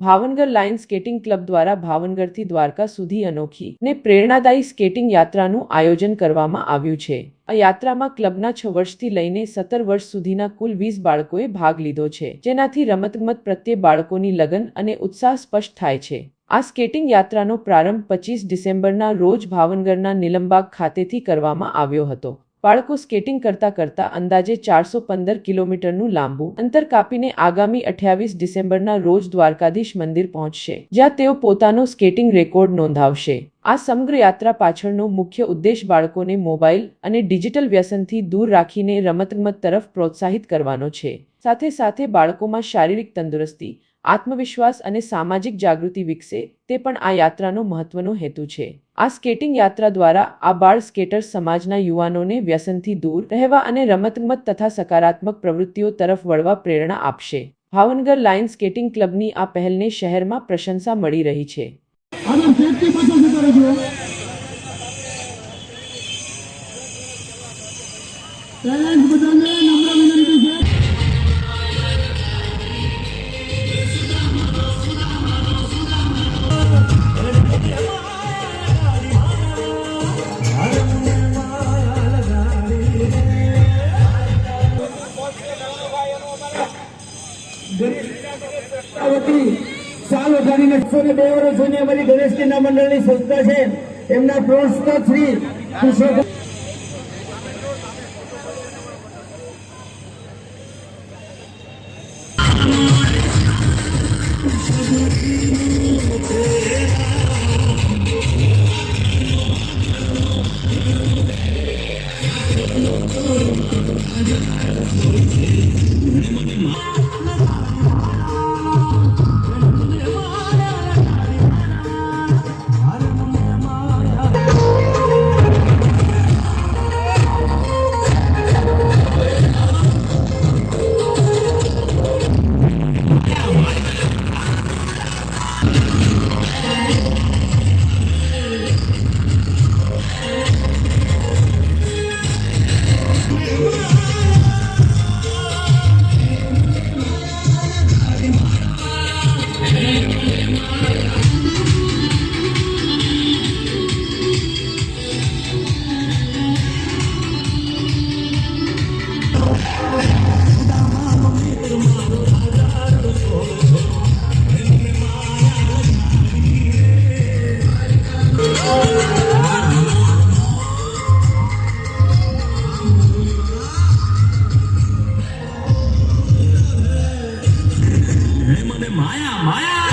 Bhavnagar line skating club દ્વારા ભાવનગરથી દ્વારકા સુધી અનોખી ને પ્રેરણાદાયી સ્કેટિંગ યાત્રાનું આયોજન કરવામાં આવ્યું છે. આ યાત્રામાં ક્લબના છ વર્ષથી લઈને સત્તર વર્ષ સુધીના કુલ વીસ બાળકોએ ભાગ લીધો છે, જેનાથી રમતગમત પ્રત્યે બાળકોની લગન અને ઉત્સાહ સ્પષ્ટ થાય છે. આ સ્કેટિંગ યાત્રાનો પ્રારંભ પચીસ ડિસેમ્બરના રોજ ભાવનગરના નિલંબાગ ખાતેથી કરવામાં આવ્યો હતો. બાળકો સ્કેટિંગ કરતા કરતા અંદાજે ચારસો પંદર કિલોમીટરનું લાંબુ અંતર કાપીને આગામી અઠ્યાવીસ ડિસેમ્બરના રોજ દ્વારકાધીશ મંદિર પહોંચશે, જ્યાં તેઓ પોતાનો સ્કેટિંગ રેકોર્ડ નોંધાવશે. આ સમગ્ર યાત્રા પાછળનો મુખ્ય ઉદ્દેશ બાળકોને મોબાઈલ અને ડિજિટલ વ્યસનથી દૂર રાખીને રમતગમત તરફ પ્રોત્સાહિત કરવાનો છે. સાથે સાથે બાળકોમાં શારીરિક તંદુરસ્તી આત્મવિશ્વાસ અને સામાજિક જાગૃતિ વિકસે તે પણ આ યાત્રાનો મહત્વનો હેતુ છે. આ સ્કેટિંગ યાત્રા દ્વારા આ બાળ સ્કેટર્સ સમાજના યુવાનોને વ્યસનથી દૂર રહેવા અને રમતગમત તથા સકારાત્મક પ્રવૃત્તિઓ તરફ વળવા પ્રેરણા આપશે. ભાવનગર લાયન સ્કેટિંગ ક્લબની આ પહેલને શહેરમાં પ્રશંસા મળી રહી છે. બધાને સાલ ઉઠાડીને એકસો ને બે વર્ષ ગણેશ કિન્ના મંડળની સંસ્થા છે. એમના પ્રોત્સાહ શ્રી કૃષ્ણ 嗯 Maya, Maya!